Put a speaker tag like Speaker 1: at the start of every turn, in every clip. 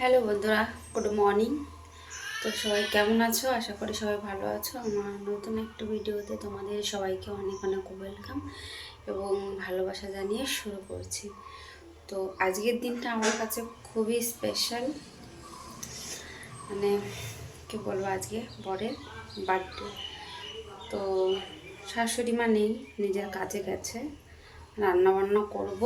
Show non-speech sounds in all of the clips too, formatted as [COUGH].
Speaker 1: Hello বন্ধুরা, good morning. তো সবাই কেমন আছো? আশা করি সবাই ভালো আছো। আমার নতুন একটা ভিডিওতে তোমাদের সবাইকে অনেক অনেক ওয়েলকাম এবং ভালোবাসা জানিয়ে শুরু করছি। তো আজকের দিনটা আমার কাছে খুবই স্পেশাল মানে কি বলব আজকে? বরের বার্থডে তো শাশুড়ি মা নেই, নিজের কাজে গেছে রান্না বান্না করব।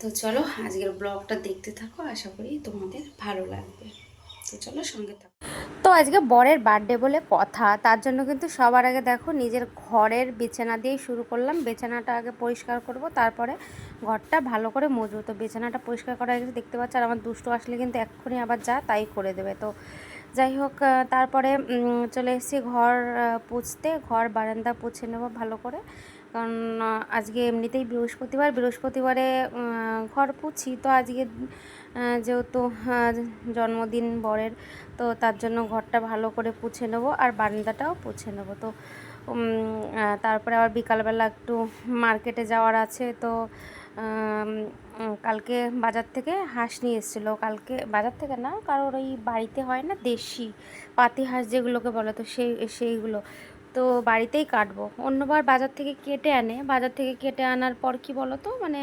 Speaker 1: তো চলো আজকের ব্লগটা দেখতে থাকো, আশা করি তোমাদের ভালো লাগবে। তো চলো সঙ্গে থাকো।
Speaker 2: তো আজকে বরের বার্থডে বলে কথা, তার জন্য কিন্তু সবার আগে দেখো নিজের ঘরের বিছানা দিয়েই শুরু করলাম। বিছানাটা আগে পরিষ্কার করব, তারপরে ঘরটা ভালো করে মজবুত তো বিছানাটা পরিষ্কার করা দেখতে পাচ্ছি, আর আমার দুষ্টু আসলে কিন্তু এক্ষুনি আবার যা, তাই করে দেবে। তো যাই হোক তারপরে চলে এসেছি ঘর পুছতে। ঘর, বারান্দা পুছে নেব ভালো করে। কারণ আজকে এমনিতেই বৃহস্পতিবার। বৃহস্পতিবারে ঘর পুছি তো আজকে যেহেতু জন্মদিন বরের, তো তার জন্য ঘরটা ভালো করে পুছে নেব আর বারান্দাটাও পুছে নেব। তো তারপরে আবার বিকালবেলা একটু মার্কেটে যাওয়ার আছে। তো কালকে বাজার থেকে হাঁস নিয়ে এসেছিল। কালকে, বাজার থেকে না, কারোর ওই বাড়িতে হয় না, দেশি পাতি হাঁস যেগুলোকে বলে তো সেই, সেইগুলো। তো বাড়িতেই কাটবো। অন্যবার বাজার থেকে কেটে আনে। বাজার থেকে কেটে আনার পর কি বলো তো মানে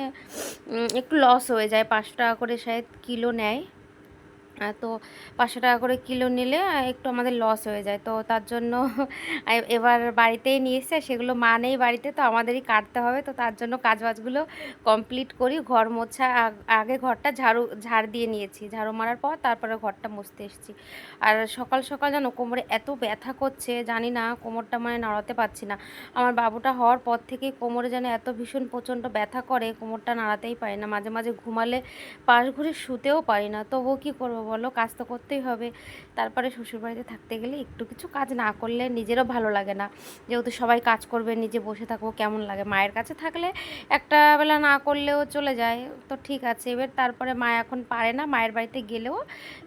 Speaker 2: একটু লস হয়ে যায়। পাঁচ টাকা করে শায়দ কিলো নেয়। তো পাঁচশো টাকা করে কিলো নিলে একটু আমাদের লস হয়ে যায়। তো তার জন্য [LAUGHS] এবার বাড়িতেই নিয়ে এসে সেগুলো মা নেই বাড়িতে, তো আমাদেরই কাটতে হবে। তো তার জন্য কাজবাজগুলো কমপ্লিট করি। ঘর মোছা, আগ- ঘরটা ঝাড়ু, ঝাড় দিয়ে নিয়েছি। ঝাড়ু মারার পর তারপরে ঘরটা মুছতে এসেছি। আর সকাল সকাল যেন কোমরে এত ব্যথা করছে, জানি না, কোমরটা মানে নাড়াতে পারছি না। আমার বাবুটা হওয়ার পর থেকেই কোমরে যেন এত ভীষণ প্রচণ্ড ব্যথা করে, কোমরটা নাড়াতেই পারি না। মাঝে মাঝে ঘুমালে পাশ ঘুরে শুতেও পারি না। তবুও কী করব বলো, কাজ তো করতেই হবে। তারপরে শ্বশুরবাড়িতে থাকতে গেলে একটু কিছু কাজ না করলে নিজেরও ভালো লাগে না। যেহেতু সবাই কাজ করবে, নিজে বসে থাকব, কেমন লাগে? মায়ের কাছে থাকলে একটা বেলা না করলেও চলে যায়। তো ঠিক আছে, এবার তারপরে মা এখন পারে না, মায়ের বাড়িতে গেলেও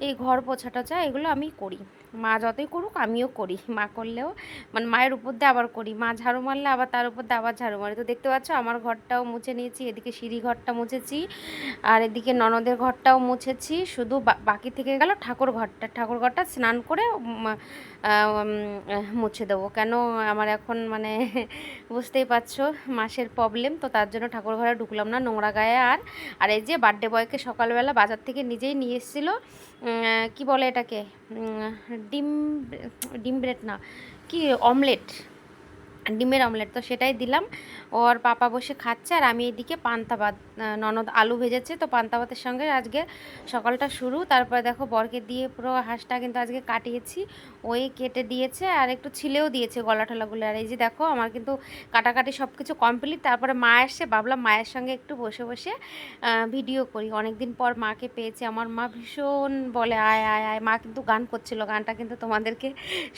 Speaker 2: এই ঘর পোছা টোছা এগুলো আমি করি। মা যতই করুক, আমিও করি। মা করলেও মানে মায়ের উপর দিয়ে আবার করি। মা ঝাড়ু মারলে আবার তার উপর দিয়ে আবার ঝাড়ু মারি। তো দেখতে পাচ্ছ, আমার ঘরটাও মুছে নিয়েছি, এদিকে সিঁড়ি ঘরটা মুছেছি, আর এদিকে ননদের ঘরটাও মুছেছি। শুধু বাকি থেকে গেল ঠাকুর ঘরটা। ঠাকুর ঘরটা স্নান করে মুছে দেবো। কেন আমার এখন মানে [LAUGHS] বুঝতেই পারছ, মাসের প্রবলেম তো তার জন্য ঠাকুর ঘরে ঢুকলাম না নোংরা গায়ে আর। আর এই যে বার্থডে বয়কে সকালবেলা বাজার থেকে নিজেই নিয়ে এসেছিল কি বলে এটাকে? ডিম ডিম ব্রেড না কি অমলেট ডিমের অমলেট, তো সেটাই দিলাম। ওর পাপা বসে খাচ্ছে আর আমি এদিকে পান্তা ভাত ননদ আলু ভেজেছে। তো পান্তা ভাতের সঙ্গে আজকে সকালটা শুরু। তারপরে দেখো বরকে দিয়ে পুরো হাঁসটা কিন্তু আজকে কাটিয়েছি। ওই কেটে দিয়েছে আর একটু ছিলেও দিয়েছে গলা টলাগুলো আর এই যে দেখো আমার কিন্তু কাটাকাটি সব কিছু কমপ্লিট। তারপরে মা এসে ভাবলাম মায়ের সঙ্গে একটু বসে বসে ভিডিও করি। অনেক দিন পর মাকে পেয়েছি। আমার মা ভীষণ বলে, আয় আয় আয়। মা কিন্তু গান করছিল। গানটা কিন্তু তোমাদেরকে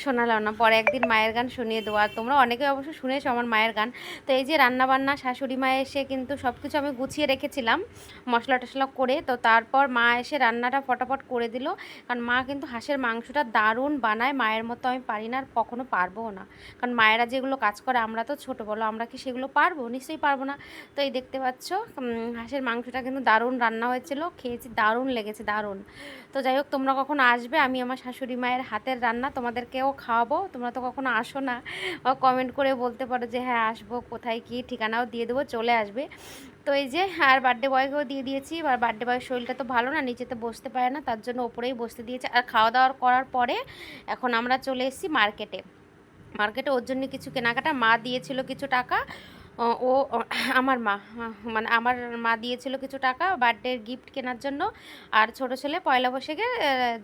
Speaker 2: শোনালাম না। পরে একদিন মায়ের গান শুনিয়ে দেবো। আর তোমরা অনেকে অবশ্য শুনেছো আমার মায়ের গান। তো এই যে রান্না বান্না শাশুড়ি মা এসে কিন্তু সব কিছু আমি গুছিয়ে রেখেছিলাম মশলা টশলা করে। তো তারপর মা এসে রান্নাটা ফটাফট করে দিল। কারণ মা কিন্তু হাঁসের মাংসটা দারুণ বানায়, মায়ের মতো আমি পারি না আর কখনো পারবও না। কারণ মায়েরা যেগুলো কাজ করে, আমরা তো ছোটো, বলো আমরা কি সেগুলো পারব? নিশ্চয়ই পারব না। তো এই দেখতে পাচ্ছ হাঁসের মাংসটা কিন্তু দারুণ রান্না হয়েছিল, খেয়েছি, দারুণ লেগেছে, দারুণ। তো যাই হোক, তোমরা কখনো আসবে, আমি আমার শাশুড়ি মায়ের হাতের রান্না তোমাদেরকেও খাওয়াবো। তোমরা তো কখনো আসো না। কমেন্ট করে বলতে পারো যে হ্যাঁ আসব, কোথায় কি ঠিকানাও দিয়ে দেবো, চলে আসবে। তো এই যে, আর বার্থডে বয়কেও দিয়ে দিয়েছি। আর বার্থডে বয়ের শরীরটা তো ভালো না নিচেতে বসতে পারে না, তার জন্য ওপরেই বসতে দিয়েছে। আর খাওয়া দাওয়া করার পরে এখন আমরা চলে এসেছি মার্কেটে মার্কেটে ওর জন্য কিছু কেনাকাটা, মা দিয়েছিল কিছু টাকা। ও আমার মা মানে আমার মা দিয়েছিল কিছু টাকা বার্থডের গিফট কেনার জন্য আর ছোট ছেলে পয়লা বৈশাখে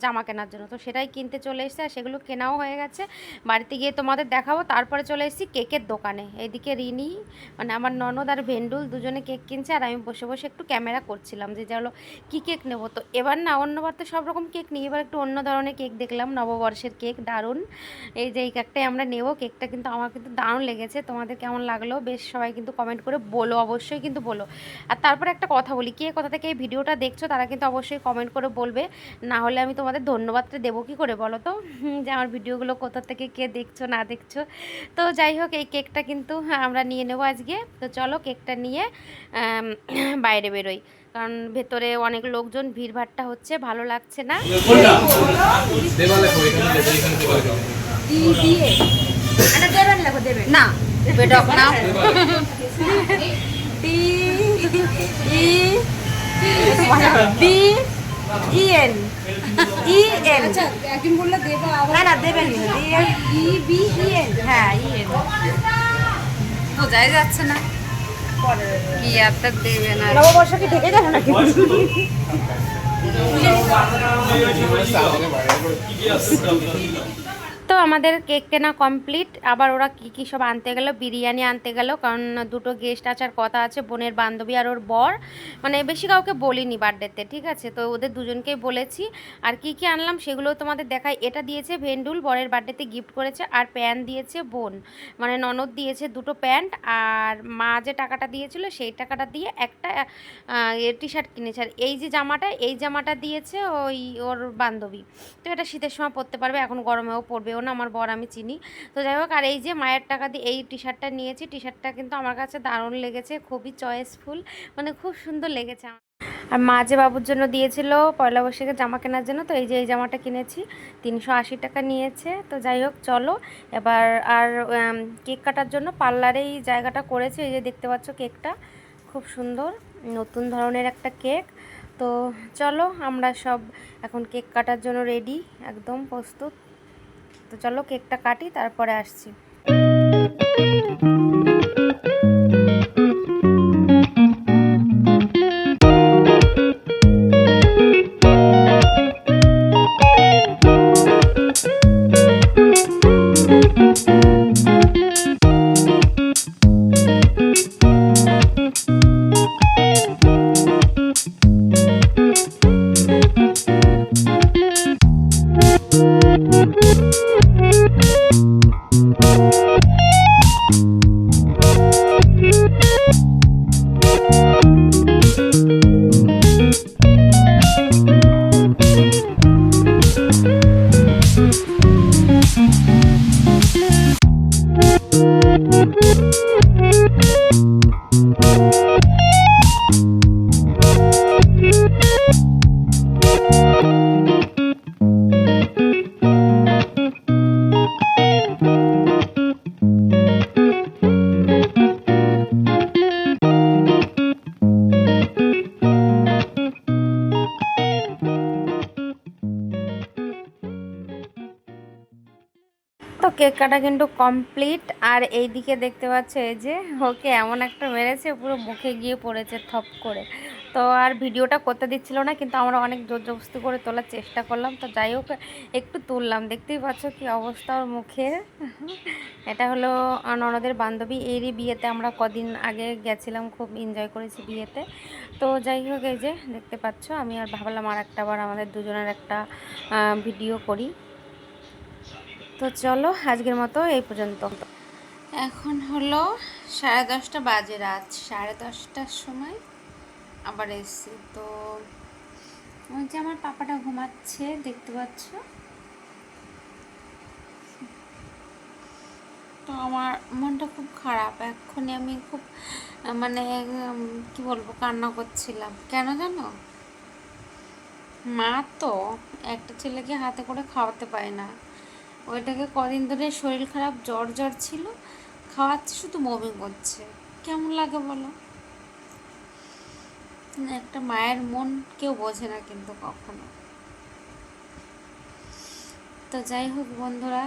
Speaker 2: জামা কেনার জন্য। তো সেটাই কিনতে চলে এসেছে আর সেগুলো কেনাও হয়ে গেছে। বাড়িতে গিয়ে তোমাদের দেখাবো। তারপরে চলে এসেছি কেকের দোকানে। এইদিকে রিনি মানে আমার ননদ আর ভেন্ডুল দুজনে কেক কিনছে আর আমি বসে বসে একটু ক্যামেরা করছিলাম যে চলো কী কেক নেব? তো এবার না, অন্যবার তো সব রকম কেক নিই। এবার একটু অন্য ধরনের কেক দেখলাম, নববর্ষের কেক, দারুণ। এই যে, এই কেকটাই আমরা নেব। কেকটা কিন্তু আমার কিন্তু দারুণ লেগেছে। তোমাদের কেমন লাগল? বেশ সবাই কিন্তু কমেন্ট করে বলো অবশ্যই কিন্তু বলো। আর তারপরে একটা কথা বলি কে কোথা থেকে এই ভিডিওটা দেখছ তারা কিন্তু অবশ্যই কমেন্ট করে বলবে। না হলে আমি তোমাদের ধন্যবাদটা দেবো কি করে বলো তো? [LAUGHS] যে আমার ভিডিওগুলো কোথা থেকে কে দেখছ না দেখছ। তো যাই হোক এই কেকটা কিন্তু আমরা নিয়ে নেব আজকে। তো চলো কেকটা নিয়ে [CLEARS THROAT] বাইরে বেরোই। কারণ ভেতরে অনেক লোকজন ভিড়ভাট্টা হচ্ছে ভালো লাগছে না। না। বেডক নাও T E B E N. E N.
Speaker 1: একদিন বললে দেবা
Speaker 2: না না দেবেন ই বি ই এন। হ্যাঁ ই এন।
Speaker 1: বোঝাই যাচ্ছে না। কি একটা দেবে না।
Speaker 2: নববর্ষকে ঢেকে যাবে নাকি? তো আমাদের কেক কেনা কমপ্লিট। আবার ওরা কি কি সব আনতে গেল, বিরিয়ানি আনতে গেল, কারণ দুটো গেস্ট আসার কথা আছে, বোনের বান্ধবী আর ওর বর। মানে বেশি কাউকে বলিনি বার্থডেতে ঠিক আছে? তো ওদের দুজনকেই বলেছি। আর কি কি আনলাম সেগুলো তোমাদের দেখায় এটা দিয়েছে ভেন্ডুল, বরের বার্থডেতে গিফট করেছে, আর প্যান্ট দিয়েছে বোন। মানে ননদ দিয়েছে দুটো প্যান্ট আর মা যে টাকাটা দিয়েছিল সেই টাকাটা দিয়ে একটা টি শার্ট কিনেছে। আর এই যে জামাটা, এই জামাটা দিয়েছে ওই ওর বান্ধবী। তো এটা শীতের সময় পরতে পারবে, এখন গরমেও পরবেও না আমার বর আমি চিনি। তো যাই হোক, আর এই যে মায়ের টাকা দিয়ে এই টি শার্টটা নিয়েছি টি শার্টটা কিন্তু আমার কাছে দারুণ লেগেছে, খুবই চয়েসফুল মানে খুব সুন্দর লেগেছে আমার। আর মা যে বাবুর জন্য দিয়েছিল পয়লা বৈশাখে জামা কেনার জন্য, তো এই যে এই জামাটা কিনেছি, তিনশো আশি টাকা নিয়েছে। তো যাই হোক, চলো, এবার আর কেক কাটার জন্য পার্লারেই জায়গাটা করেছে, এই যে দেখতে পাচ্ছ কেকটা, খুব সুন্দর, নতুন ধরনের একটা কেক। তো চলো, আমরা সব এখন কেক কাটার জন্য রেডি একদম প্রস্তুত। তো চলো কেকটা কাটি তারপরে আসছি। কেক কাটা কিন্তু কমপ্লিট আর এই দিকে দেখতে পাচ্ছ এই যে, ওকে এমন একটা মেরেছে, পুরো মুখে গিয়ে পড়েছে থপ করে। তো আর ভিডিওটা করতে দিচ্ছিল না, কিন্তু আমরা অনেক জোর জবস্তি করে তোলার চেষ্টা করলাম। তো যাই হোক, একটু তুললাম। দেখতেই পাচ্ছ কি অবস্থা ওর মুখে এটা হলো ননদের বান্ধবী। এরই বিয়েতে আমরা কদিন আগে গেছিলাম, খুব এনজয় করেছি বিয়েতে। তো যাই হোক, এই যে দেখতে পাচ্ছ, আমি আর ভাবলাম আর একটা বার আমাদের দুজনের একটা ভিডিও করি। তো চলো, আজকের মতো এই পর্যন্ত।
Speaker 1: এখন হলো সাড়ে দশটা বাজে রাত। সাড়ে দশটার সময় আবার এসছি। তো ওই যে আমার পাপাটা ঘুমাচ্ছে, দেখতে পাচ্ছ? তো আমার মনটা খুব খারাপ। এক্ষুনি আমি খুব মানে কি বলব, কান্না করছিলাম। কেন জানো? মা তো একটা ছেলেকে হাতে করে খাওয়াতে পায় না। ওইটাকে কদিন ধরে শরীর খারাপ, জ্বর জ্বর ছিল। খাওয়াচ্ছে, শুধু বমি করছে। কেমন লাগে বলো? একটা মায়ের মন কেউ বোঝে না কিন্তু কখনো। তো যাই হোক বন্ধুরা,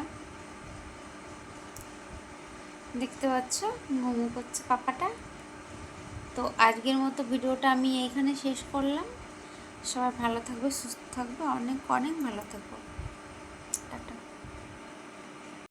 Speaker 1: দেখতে পাচ্ছ ঘুমু করছে পাপাটা। তো আজকের মতো ভিডিওটা আমি এইখানে শেষ করলাম। সবাই ভালো থাকবে, সুস্থ থাকবে, অনেক অনেক ভালো থাকবে টাটা।